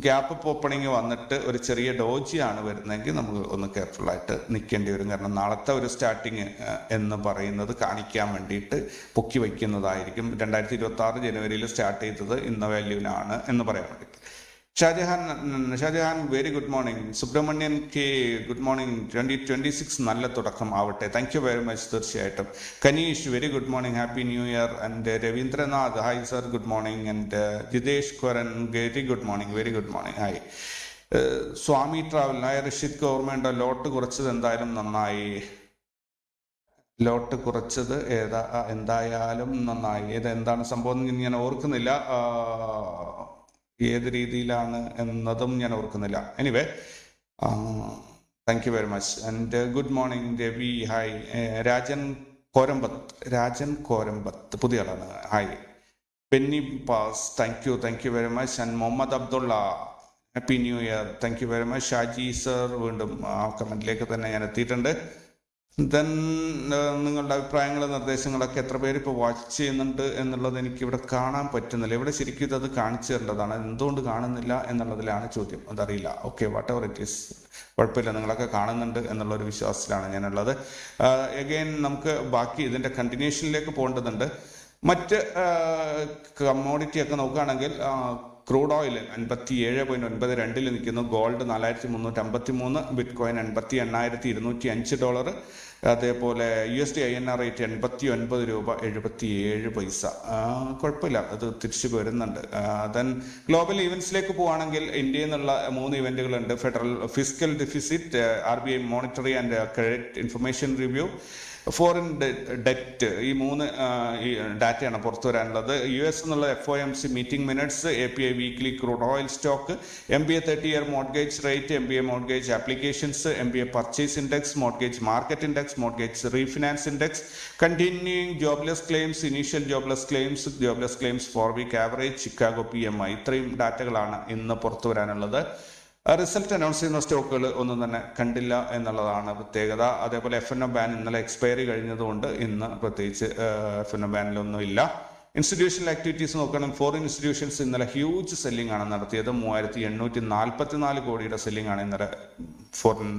ഗ്യാപ്പ് ഓപ്പണിങ് വന്നിട്ട് ഒരു ചെറിയ ഡോജി ആണ് വരുന്നതെങ്കിൽ നമുക്ക് ഒന്ന് കെയർഫുൾ ആയിട്ട് നിൽക്കേണ്ടി വരും. കാരണം നാളത്തെ ഒരു സ്റ്റാർട്ടിങ് എന്ന് പറയുന്നത് കാണിക്കാൻ വേണ്ടിയിട്ട് പൊക്കി വയ്ക്കുന്നതായിരിക്കും. രണ്ടായിരത്തി ഇരുപത്തി ആറ് ജനുവരിയിൽ സ്റ്റാർട്ട് ചെയ്തത് ഇന്ന വാല്യൂവിനാണ് എന്ന് പറയാൻ വേണ്ടിയിട്ട് Shahjahan Shahjahan very good morning Subramanian K good morning twenty twenty six നല്ല തുടക്കം ആവട്ടെ. താങ്ക് യു വെരി മച്ച് തീർച്ചയായിട്ടും. Kanish very good morning happy new year and Ravindranath hi sir good morning and Jithesh Koran very good morning very good morning hi Swami travel ആയ റഷീദ് ഓർമ്മയുണ്ടോ ലോട്ട് കുറച്ചത് എന്തായാലും നന്നായി. ലോട്ട് കുറച്ചത് ഏതാ എന്തായാലും നന്നായി. ഏത് എന്താണ് സംഭവം ഞാൻ ഓർക്കുന്നില്ല. ഏത് രീതിയിലാണ് എന്നതും ഞാൻ ഓർക്കുന്നില്ല. Anyway thank you very much and good morning Ravi hi Rajan Korambath Rajan Korambath പുതിയ ആളാണ്. Hi Benny pass thank you thank you very much and Muhammad Abdullah happy new year thank you very much Shaji sir വീണ്ടും ആ കമന്റിലേക്ക് തന്നെ ഞാൻ എത്തിയിട്ടുണ്ട്. Then നിങ്ങളുടെ അഭിപ്രായങ്ങൾ നിർദ്ദേശങ്ങളൊക്കെ എത്ര പേര് ഇപ്പോൾ വാച്ച് ചെയ്യുന്നുണ്ട് എന്നുള്ളത് എനിക്ക് ഇവിടെ കാണാൻ പറ്റുന്നില്ല. ഇവിടെ ശരിക്കും ഇതത് കാണിച്ചു തരേണ്ടതാണ്. എന്തുകൊണ്ട് കാണുന്നില്ല എന്നുള്ളതിലാണ് ചോദ്യം. അതറിയില്ല. Okay whatever it is കുഴപ്പമില്ല. നിങ്ങളൊക്കെ കാണുന്നുണ്ട് എന്നുള്ളൊരു വിശ്വാസത്തിലാണ് ഞാനുള്ളത്. എഗെയിൻ നമുക്ക് ബാക്കി ഇതിന്റെ കണ്ടിന്യൂഷനിലേക്ക് പോകേണ്ടതുണ്ട്. മറ്റ് കമ്മോഡിറ്റി ഒക്കെ നോക്കുകയാണെങ്കിൽ ക്രൂഡ് ഓയിൽ അൻപത്തി ഏഴ് പോയിന്റ് ഒൻപത് രണ്ടിൽ നിൽക്കുന്നു. ഗോൾഡ് നാലായിരത്തി മുന്നൂറ്റി അമ്പത്തി മൂന്ന് ബിറ്റ് കോയിൻ അൻപത്തി എണ്ണായിരത്തി ഇരുന്നൂറ്റി അഞ്ച് ഡോളർ അതേപോലെ U S D I N R rate എൺപത്തി ഒൻപത് രൂപ എഴുപത്തി ഏഴ് പൈസ കുഴപ്പമില്ല. അത് തിരിച്ചു വരുന്നുണ്ട്. ദെൻ ഗ്ലോബൽ ഇവന്റ്സിലേക്ക് പോവുകയാണെങ്കിൽ ഇന്ത്യയിൽ നിന്നുള്ള മൂന്ന് ഇവന്റുകളുണ്ട്. Federal fiscal deficit R B I monetary and credit information review foreign debt ഈ മൂന്ന് ഡാറ്റയാണ് പുറത്തു വരാനുള്ളത്. യു എസ് എന്നുള്ള F O M C meeting minutes A P I weekly crude oil stock M B A thirty year mortgage rate M B A mortgage applications M B A purchase index mortgage market index mortgage refinance index continuing jobless claims initial jobless claims jobless claims four week average Chicago P M I ഇത്രയും ഡാറ്റകളാണ് ഇന്ന് പുറത്തു വരാനുള്ളത്. Result announce ചെയ്യുന്ന സ്റ്റോക്കുകൾ ഒന്നും തന്നെ കണ്ടില്ല എന്നുള്ളതാണ് പ്രത്യേകത. അതേപോലെ എഫ് എൻ ഒ ബാൻ ഇന്നലെ എക്സ്പയറി കഴിഞ്ഞതുകൊണ്ട് ഇന്ന് പ്രത്യേകിച്ച് എഫ് എൻ ഒ ബാനിലൊന്നും ഇല്ല. ഇൻസ്റ്റിറ്റ്യൂഷണൽ ആക്ടിവിറ്റീസ് നോക്കണം ഫോറിൻ ഇൻസ്റ്റിറ്റ്യൂഷൻസ് ഇന്നലെ ഹ്യൂജ് സെല്ലിംഗ് ആണ് നടത്തിയത്. മൂവായിരത്തി എണ്ണൂറ്റി നാൽപ്പത്തി നാല് കോടിയുടെ സെല്ലിംഗ് ആണ് ഇന്നലെ ഫോറിൻ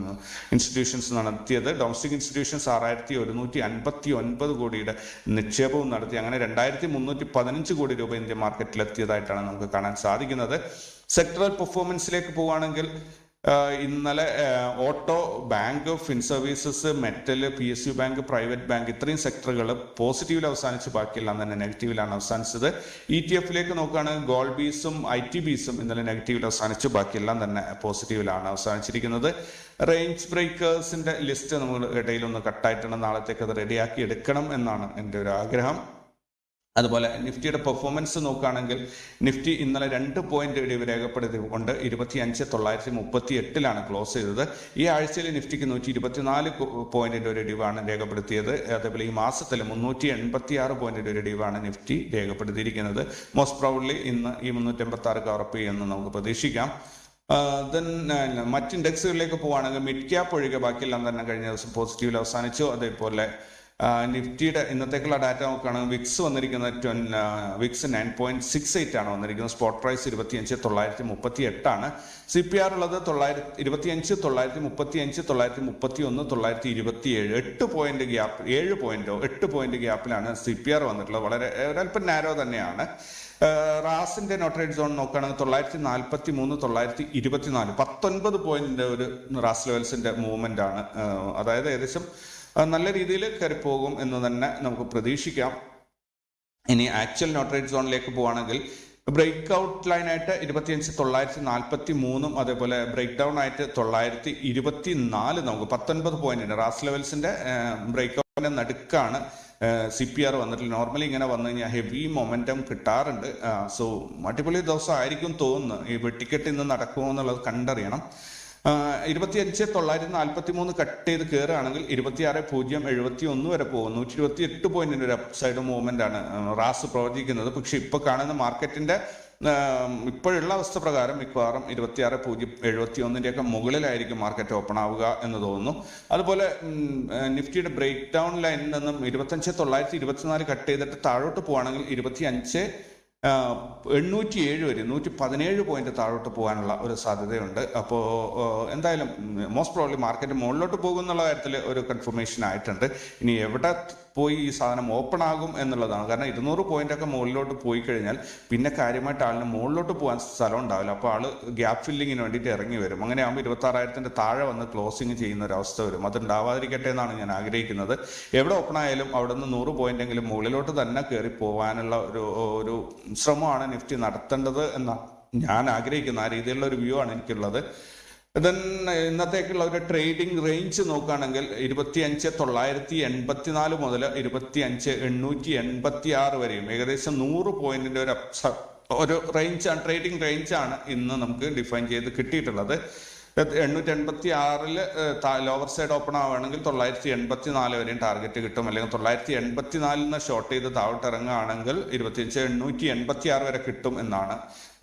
ഇൻസ്റ്റിറ്റ്യൂഷൻസ് നടത്തിയത്. ഡൊമസ്റ്റിക് ഇൻസ്റ്റിറ്റ്യൂഷൻസ് ആറായിരത്തി ഒരുന്നൂറ്റി അൻപത്തി ഒൻപത് കോടിയുടെ നിക്ഷേപവും നടത്തി. അങ്ങനെ രണ്ടായിരത്തി മുന്നൂറ്റി പതിനഞ്ച് കോടി രൂപ ഇന്ത്യൻ മാർക്കറ്റിൽ എത്തിയതായിട്ടാണ് നമുക്ക് കാണാൻ സാധിക്കുന്നത്. സെക്ടറൽ പെർഫോമൻസിലേക്ക് പോവുകയാണെങ്കിൽ ഇന്നലെ auto bank fin services metal P S U bank private bank ഇത്രയും സെക്ടറുകൾ പോസിറ്റീവിൽ അവസാനിച്ച് ബാക്കിയെല്ലാം തന്നെ നെഗറ്റീവിലാണ് അവസാനിച്ചത്. ഇ ടി എഫിലേക്ക് നോക്കുകയാണെങ്കിൽ ഗോൾഡ് ബീസും ഐ ടി ബീസും ഇന്നലെ നെഗറ്റീവിൽ അവസാനിച്ച് ബാക്കിയെല്ലാം തന്നെ പോസിറ്റീവിലാണ് അവസാനിച്ചിരിക്കുന്നത്. റേഞ്ച് ബ്രേക്കേഴ്സിന്റെ ലിസ്റ്റ് നമ്മൾ ഇടയിലൊന്ന് കട്ടായിട്ടാണ് നാളത്തേക്ക് അത് റെഡിയാക്കി എടുക്കണം എന്നാണ് എന്റെ ഒരു ആഗ്രഹം. അതുപോലെ നിഫ്റ്റിയുടെ പെർഫോമൻസ് നോക്കുകയാണെങ്കിൽ നിഫ്റ്റി ഇന്നലെ രണ്ട് പോയിന്റ് ഇടിവ് രേഖപ്പെടുത്തിക്കൊണ്ട് ഇരുപത്തി അഞ്ച് തൊള്ളായിരത്തി മുപ്പത്തി എട്ടിലാണ് ക്ലോസ് ചെയ്തത്. ഈ ആഴ്ചയിൽ നിഫ്റ്റിക്ക് നൂറ്റി ഇരുപത്തിനാല് പോയിന്റിന്റെ ഒരു ഇടിവാണ് രേഖപ്പെടുത്തിയത്. അതേപോലെ ഈ മാസത്തിൽ മുന്നൂറ്റി എൺപത്തി ആറ് പോയിന്റിന്റെ ഒരു ഇടിവാണ് നിഫ്റ്റി രേഖപ്പെടുത്തിയിരിക്കുന്നത്. മോസ്റ്റ് പ്രൗഡ്ലി ഇന്ന് ഈ മുന്നൂറ്റി എൺപത്തി ആറ് കവറപ്പ് ചെയ്യുമെന്ന് നമുക്ക് പ്രതീക്ഷിക്കാം. ദെൻ മറ്റ് ഇൻഡെക്സുകളിലേക്ക് പോവുകയാണെങ്കിൽ മിഡ് ക്യാപ്പ് ഒഴികെ ബാക്കിയെല്ലാം തന്നെ കഴിഞ്ഞ ദിവസം പോസിറ്റീവിൽ അവസാനിച്ചു. അതേപോലെ നിഫ്റ്റിയുടെ ഇന്നത്തേക്കുള്ള ഡാറ്റ നോക്കുകയാണെങ്കിൽ വിക്സ് വന്നിരിക്കുന്നത് VIX nine point six eight ആണ് വന്നിരിക്കുന്നത്. സ്പോട്ട് പ്രൈസ് ഇരുപത്തിയഞ്ച് തൊള്ളായിരത്തി മുപ്പത്തി എട്ടാണ് സി പി ആർ ഉള്ളത് തൊള്ളായിരത്തി ഇരുപത്തിയഞ്ച് തൊള്ളായിരത്തി മുപ്പത്തി അഞ്ച് തൊള്ളായിരത്തി മുപ്പത്തി ഒന്ന് തൊള്ളായിരത്തി ഇരുപത്തി ഏഴ് എട്ട് പോയിന്റ് ഗ്യാപ്പ് ഏഴ് പോയിന്റോ എട്ട് പോയിന്റ് ഗ്യാപ്പിലാണ് സി പി ആർ വന്നിട്ടുള്ളത്. വളരെ ഒരല്പം നാരോ തന്നെയാണ്. റാസിന്റെ നോട്ടറേറ്റ് സോൺ നോക്കുകയാണെങ്കിൽ തൊള്ളായിരത്തി നാൽപ്പത്തി മൂന്ന് തൊള്ളായിരത്തി ഇരുപത്തിനാല്. പത്തൊൻപത് പോയിന്റിന്റെ ഒരു റാസ് ലെവൽസിന്റെ മൂവ്മെന്റ് ആണ്. അതായത് ഏകദേശം നല്ല രീതിയിൽ കയറി പോകും എന്ന് തന്നെ നമുക്ക് പ്രതീക്ഷിക്കാം. ഇനി ആക്ച്വൽ നോട്ടറേറ്റ് സോണിലേക്ക് പോവുകയാണെങ്കിൽ ബ്രേക്ക് ഔട്ട് ലൈൻ ആയിട്ട് ഇരുപത്തിയഞ്ച് തൊള്ളായിരത്തി നാൽപ്പത്തി മൂന്നും അതേപോലെ ബ്രേക്ക് ഡൗൺ ആയിട്ട് തൊള്ളായിരത്തി ഇരുപത്തി നാല് നമുക്ക് പത്തൊൻപത് പോയിന്റ് റാസ് ലെവൽസിന്റെ ബ്രേക്ക് ഔട്ടിന്റെ നടുക്കാണ് സി പി ആർ വന്നിട്ടില്ല നോർമലി ഇങ്ങനെ വന്നു കഴിഞ്ഞാൽ ഹെവി മൊമെന്റം കിട്ടാറുണ്ട്. സോ അടിപൊളി ദിവസം ആയിരിക്കും തോന്നുന്നു. ഈ വെട്ടിക്കെട്ട് ഇന്ന് നടക്കുമോ എന്നുള്ളത് കണ്ടറിയണം. ഇരുപത്തിയഞ്ച് തൊള്ളായിരത്തി നാൽപ്പത്തി മൂന്ന് കട്ട് ചെയ്ത് കയറുകയാണെങ്കിൽ ഇരുപത്തിയാറ് പൂജ്യം എഴുപത്തി ഒന്ന് വരെ പോകും നൂറ്റി ഇരുപത്തി എട്ട് പോയിന്റിന്റെ ഒരു അപ്സൈഡ് മൂവ്മെന്റ് ആണ്. റാസ് പ്രവചിക്കുന്നത്. പക്ഷെ ഇപ്പൊ കാണുന്ന മാർക്കറ്റിന്റെ ഇപ്പോഴുള്ള അവസ്ഥ പ്രകാരം മിക്കവാറും ഇരുപത്തിയാറ് പൂജ്യം എഴുപത്തി ഒന്നിന്റെയൊക്കെ മുകളിലായിരിക്കും മാർക്കറ്റ് ഓപ്പൺ ആവുക എന്ന് തോന്നുന്നു. അതുപോലെ നിഫ്റ്റിയുടെ ബ്രേക്ക് ഡൗൺ ലൈനിൽ നിന്നും ഇരുപത്തഞ്ച് തൊള്ളായിരത്തി ഇരുപത്തിനാല് കട്ട് ചെയ്തിട്ട് താഴോട്ട് പോവുകയാണെങ്കിൽ ഇരുപത്തി അഞ്ച് എണ്ണൂറ്റി ഏഴ് വരെ നൂറ്റി പതിനേഴ് പോയിന്റ് താഴോട്ട് പോകാനുള്ള ഒരു സാധ്യതയുണ്ട്. അപ്പോൾ എന്തായാലും മോസ്റ്റ് പ്രോബ്ലി മാർക്കറ്റ് മുകളിലോട്ട് പോകും എന്നുള്ള കാര്യത്തിൽ ഒരു കൺഫർമേഷൻ ആയിട്ടുണ്ട്. ഇനി എവിടെ പോയി ഈ സാധനം ഓപ്പൺ ആകും എന്നുള്ളതാണ്. കാരണം ഇരുന്നൂറ് പോയിന്റ് ഒക്കെ മുകളിലോട്ട് പോയി കഴിഞ്ഞാൽ പിന്നെ കാര്യമായിട്ട് ആളിന് മുകളിലോട്ട് പോകാൻ സ്ഥലം ഉണ്ടാവില്ല. അപ്പോൾ ആൾ ഗ്യാപ്പ് ഫില്ലിങ്ങിന് വേണ്ടിയിട്ട് ഇറങ്ങി വരും. അങ്ങനെ ആകുമ്പോൾ ഇരുപത്തി ആറായിരത്തിന്റെ താഴെ വന്ന് ക്ലോസിങ് ചെയ്യുന്ന ഒരു അവസ്ഥ വരും. അത് ഉണ്ടാവാതിരിക്കട്ടെ എന്നാണ് ഞാൻ ആഗ്രഹിക്കുന്നത്. എവിടെ ഓപ്പൺ ആയാലും അവിടെ നിന്ന് നൂറ് പോയിന്റ് എങ്കിലും മുകളിലോട്ട് തന്നെ കയറി പോകാനുള്ള ഒരു ഒരു ശ്രമമാണ് നിഫ്റ്റി നടത്തേണ്ടത് എന്നാണ് ഞാൻ ആഗ്രഹിക്കുന്ന ആ രീതിയിലുള്ള ഒരു വ്യൂ ആണ് എനിക്കുള്ളത്. ദെൻ ഇന്നത്തേക്കുള്ള ഒരു ട്രേഡിംഗ് റേഞ്ച് നോക്കുകയാണെങ്കിൽ ഇരുപത്തി അഞ്ച് തൊള്ളായിരത്തി എൺപത്തിനാല് മുതൽ ഇരുപത്തി അഞ്ച് എണ്ണൂറ്റി എൺപത്തി ആറ് വരെയും ഏകദേശം നൂറ് പോയിന്റിന്റെ ഒരു ഒരു റേഞ്ചാണ് ട്രേഡിംഗ് റേഞ്ചാണ് ഇന്ന് നമുക്ക് ഡിഫൈൻ ചെയ്ത് കിട്ടിയിട്ടുള്ളത്. എണ്ണൂറ്റി എൺപത്തി ആറിൽ ലോവർ സൈഡ് ഓപ്പൺ ആവുകയാണെങ്കിൽ തൊള്ളായിരത്തി എൺപത്തി നാല് വരെയും ടാർഗറ്റ് കിട്ടും. അല്ലെങ്കിൽ തൊള്ളായിരത്തി എൺപത്തി നാലിൽ നിന്ന് ഷോർട്ട് ചെയ്ത് താഴോട്ട് ഇറങ്ങുകയാണെങ്കിൽ ഇരുപത്തിയഞ്ച് എണ്ണൂറ്റി എൺപത്തി ആറ് വരെ കിട്ടും എന്നാണ്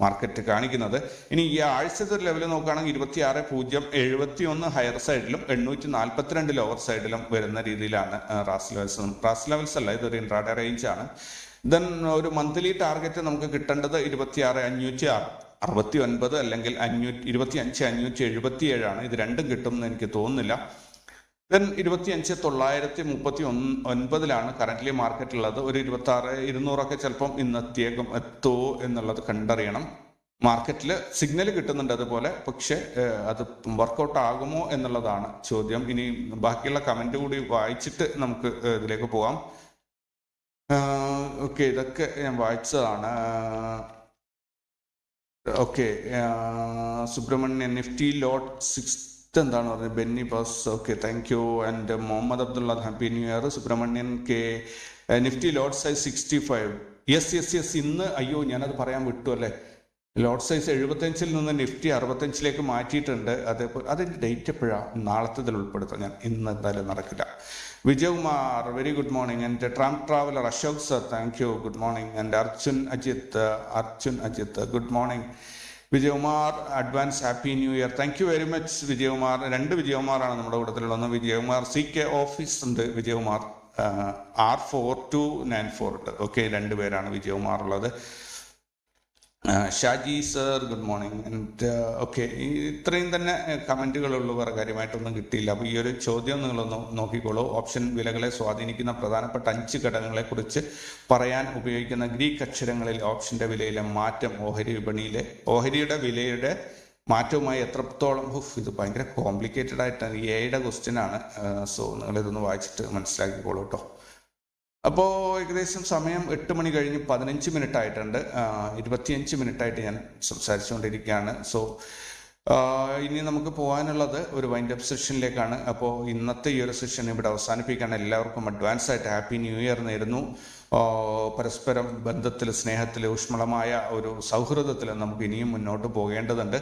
മാർക്കറ്റ് കാണിക്കുന്നത്. ഇനി ഈ ആഴ്ചത്തെ ലെവൽ നോക്കുകയാണെങ്കിൽ ഇരുപത്തി ആറ് പൂജ്യം എഴുപത്തി ഒന്ന് ഹയർ സൈഡിലും എണ്ണൂറ്റി നാൽപ്പത്തിരണ്ട് ലോവർ സൈഡിലും വരുന്ന രീതിയിലാണ് റാസ് ലെവൽസ് റാസ് ലെവൽസ് അല്ല ഇതൊരു ഇൻട്രാഡേ റേഞ്ച് ആണ്. ദെൻ ഒരു മന്ത്ലി ടാർഗറ്റ് നമുക്ക് കിട്ടേണ്ടത് ഇരുപത്തി ആറ് അഞ്ഞൂറ്റി ആറ് അറുപത്തി ഒൻപത് അല്ലെങ്കിൽ അഞ്ഞൂറ്റി ഇരുപത്തി അഞ്ച് അഞ്ഞൂറ്റി എഴുപത്തി ഏഴാണ് ഇത് രണ്ടും കിട്ടും എന്ന് എനിക്ക് തോന്നുന്നില്ല. ദെൻ ഇരുപത്തി അഞ്ച് തൊള്ളായിരത്തി മുപ്പത്തി ഒന്ന് ഒൻപതിലാണ് കറന്റ്ലി മാർക്കറ്റുള്ളത് ഒരു ഇരുപത്തി ആറ് ഇരുന്നൂറൊക്കെ ചിലപ്പം ഇന്നെത്തിയേക്കും എത്തോ എന്നുള്ളത് കണ്ടറിയണം. മാർക്കറ്റിൽ സിഗ്നൽ കിട്ടുന്നുണ്ട് അതുപോലെ. പക്ഷെ അത് വർക്കൗട്ട് ആകുമോ എന്നുള്ളതാണ് ചോദ്യം. ഇനി ബാക്കിയുള്ള കമന്റ് കൂടി വായിച്ചിട്ട് നമുക്ക് ഇതിലേക്ക് പോവാം. ഓക്കെ ഇതൊക്കെ ഞാൻ വായിച്ചതാണ്. Okay Subramanian Nifty lot six എന്താണ് പറഞ്ഞത്? Benny bus okay thank you and Muhammad Abdullah happy new year Subramanian K Nifty lot size sixty five yes yes yes ഇന്ന് അയ്യോ ഞാനത് പറയാൻ വിട്ടു അല്ലേ? ലോട്ട് സൈസ് എഴുപത്തഞ്ചിൽ നിന്ന് നിഫ്റ്റി അറുപത്തഞ്ചിലേക്ക് മാറ്റിയിട്ടുണ്ട്. അതേപോലെ അതിന്റെ ഡേറ്റ് എപ്പോഴാണ് നാളത്തെ ഉൾപ്പെടുത്താം. ഞാൻ ഇന്ന് എന്തായാലും നടക്കില്ല. Vijayakumar very good morning and tram traveller Ashok sir thank you good morning and Arjun Ajith Arjun Ajith good morning Vijayakumar advance happy new year thank you very much Vijayakumar. രണ്ട് വിജയകുമാറാണ് നമ്മുടെ കൂട്ടത്തിലുള്ളത് വിജയകുമാർ സി കെ ഓഫീസ് ഉണ്ട്. Vijayakumar R four two nine four ഉണ്ട്. Okay രണ്ട് പേരാണ് വിജയകുമാർ ഉള്ളത് Shaji sir good morning. And okay ഇത്രയും തന്നെ കമന്റുകളുള്ളൂ വേറെ കാര്യമായിട്ടൊന്നും കിട്ടിയില്ല. അപ്പോൾ ഈ ഒരു ചോദ്യം നിങ്ങളൊന്ന് നോക്കിക്കോളൂ. ഓപ്ഷൻ വിലകളെ സ്വാധീനിക്കുന്ന പ്രധാനപ്പെട്ട അഞ്ച് ഘടകങ്ങളെക്കുറിച്ച് പറയാൻ ഉപയോഗിക്കുന്ന ഗ്രീക്ക് അക്ഷരങ്ങളിൽ ഓപ്ഷന്റെ വിലയിലെ മാറ്റം ഓഹരി വിപണിയിലെ ഓഹരിയുടെ വിലയുടെ മാറ്റവുമായി എത്രത്തോളം ഹുഫ് ഇത് ഭയങ്കര കോംപ്ലിക്കേറ്റഡ് ആയിട്ടാണ്. എയുടെ ക്വസ്റ്റ്യൻ ആണ്. സോ നിങ്ങളിതൊന്ന് വായിച്ചിട്ട് മനസ്സിലാക്കിക്കോളൂ കേട്ടോ അപ്പോൾ ഏകദേശം സമയം എട്ട് മണി കഴിഞ്ഞ് പതിനഞ്ച് മിനിറ്റ് ആയിട്ടുണ്ട് ഇരുപത്തിയഞ്ച് മിനിറ്റ് ആയിട്ട് ഞാൻ സംസാരിച്ചുകൊണ്ടിരിക്കുകയാണ്. സോ ഇനി നമുക്ക് പോകാനുള്ളത് ഒരു വൈൻഡ് അപ്പ് സെഷനിലേക്കാണ്. അപ്പോൾ ഇന്നത്തെ ഈ ഒരു സെഷൻ ഇവിടെ അവസാനിപ്പിക്കാൻ എല്ലാവർക്കും അഡ്വാൻസ് ആയിട്ട് ഹാപ്പി ന്യൂ ഇയർ നേരുന്നു. പരസ്പരം ബന്ധത്തിൽ സ്നേഹത്തിൽ ഊഷ്മളമായ ഒരു സൗഹൃദത്തിൽ നമുക്ക് ഇനിയും മുന്നോട്ട് പോകേണ്ടതുണ്ട്.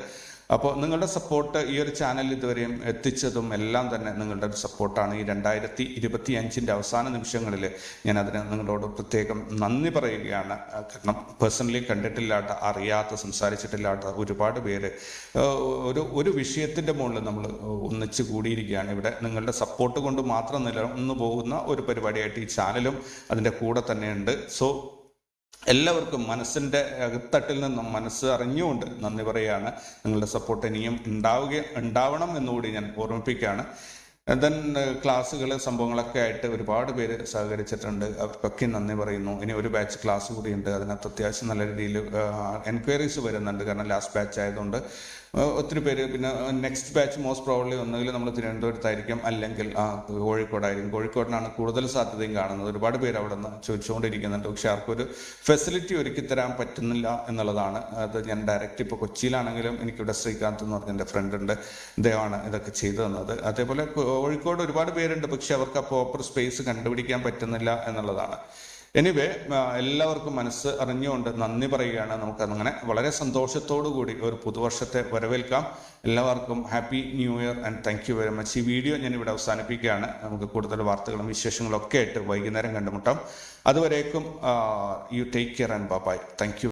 അപ്പോൾ നിങ്ങളുടെ സപ്പോർട്ട് ഈ ഒരു ചാനൽ ഇതുവരെയും എത്തിച്ചതും എല്ലാം തന്നെ നിങ്ങളുടെ ഒരു സപ്പോർട്ടാണ് ഈ രണ്ടായിരത്തി ഇരുപത്തി അഞ്ചിന്റെ അവസാന നിമിഷങ്ങളിൽ ഞാൻ അതിന് നിങ്ങളോട് പ്രത്യേകം നന്ദി പറയുകയാണ്. കാരണം പേഴ്സണലി കണ്ടിട്ടില്ലാത്ത അറിയാത്ത സംസാരിച്ചിട്ടില്ലാത്ത ഒരുപാട് പേര് ഒരു ഒരു വിഷയത്തിന്റെ മുകളിൽ നമ്മൾ ഒന്നിച്ച് കൂടിയിരിക്കുകയാണ്. ഇവിടെ നിങ്ങളുടെ സപ്പോർട്ട് കൊണ്ട് മാത്രം നിലനിന്ന് പോകുന്ന ഒരു പരിപാടിയായിട്ട് ഈ ചാനലും അതിന്റെ കൂടെ തന്നെയുണ്ട് സോ എല്ലാവർക്കും മനസ്സിന്റെ അകത്തട്ടിൽ നിന്നും മനസ്സ് അറിഞ്ഞുകൊണ്ട് നന്ദി പറയുകയാണ് നിങ്ങളുടെ സപ്പോർട്ട് ഇനിയും ഉണ്ടാവുക ഉണ്ടാവണം എന്നുകൂടി ഞാൻ ഓർമ്മിപ്പിക്കുകയാണ്. ദെൻ ക്ലാസ്സുകൾ സംഭവങ്ങളൊക്കെ ആയിട്ട് ഒരുപാട് പേര് സഹകരിച്ചിട്ടുണ്ട്. അവർക്കൊക്കെ നന്ദി പറയുന്നു. ഇനി ഒരു ബാച്ച് ക്ലാസ് കൂടിയുണ്ട്. അതിനകത്ത് അത്യാവശ്യം നല്ല രീതിയിൽ എൻക്വയറീസ് വരുന്നുണ്ട്. കാരണം ലാസ്റ്റ് ബാച്ച് ആയതുകൊണ്ട് ഒത്തിരി പേര് പിന്നെ നെക്സ്റ്റ് ബാച്ച് മോസ്റ്റ് പ്രോബ്ലി ഒന്നുകിൽ നമ്മൾ തിരുവനന്തപുരത്തായിരിക്കും അല്ലെങ്കിൽ കോഴിക്കോടായിരിക്കും. കോഴിക്കോടിനാണ് കൂടുതൽ സാധ്യതയും കാണുന്നത്. ഒരുപാട് പേര് അവിടെ നിന്ന് ചോദിച്ചുകൊണ്ടിരിക്കുന്നുണ്ട്. പക്ഷെ ആർക്കൊരു ഫെസിലിറ്റി ഒരുക്കി തരാൻ പറ്റുന്നില്ല എന്നുള്ളതാണ്. അത് ഞാൻ ഡയറക്റ്റ് ഇപ്പോൾ കൊച്ചിയിലാണെങ്കിലും എനിക്കിവിടെ ശ്രീകാന്ത് എന്ന് പറഞ്ഞ എന്റെ ഫ്രണ്ട് ഉണ്ട്. ഇദ്ദേഹമാണ് ഇതൊക്കെ ചെയ്തു തന്നത്. അതേപോലെ കോഴിക്കോട് ഒരുപാട് പേരുണ്ട്. പക്ഷെ അവർക്ക് ആ പ്രോപ്പർ സ്പേസ് കണ്ടുപിടിക്കാൻ പറ്റുന്നില്ല എന്നുള്ളതാണ്. എനിവേ എല്ലാവർക്കും മനസ്സ് അറിഞ്ഞുകൊണ്ട് നന്ദി പറയുകയാണ്. നമുക്ക് അങ്ങനെ വളരെ സന്തോഷത്തോടു കൂടി ഒരു പുതുവർഷത്തെ വരവേൽക്കാം. എല്ലാവർക്കും happy new year and thank you very much ഈ വീഡിയോ ഞാൻ ഇവിടെ അവസാനിപ്പിക്കുകയാണ്. നമുക്ക് കൂടുതൽ വാർത്തകളും വിശേഷങ്ങളും ഒക്കെ ആയിട്ട് വൈകുന്നേരം കണ്ടുമുട്ടാം. അതുവരേക്കും you take care and bye thank you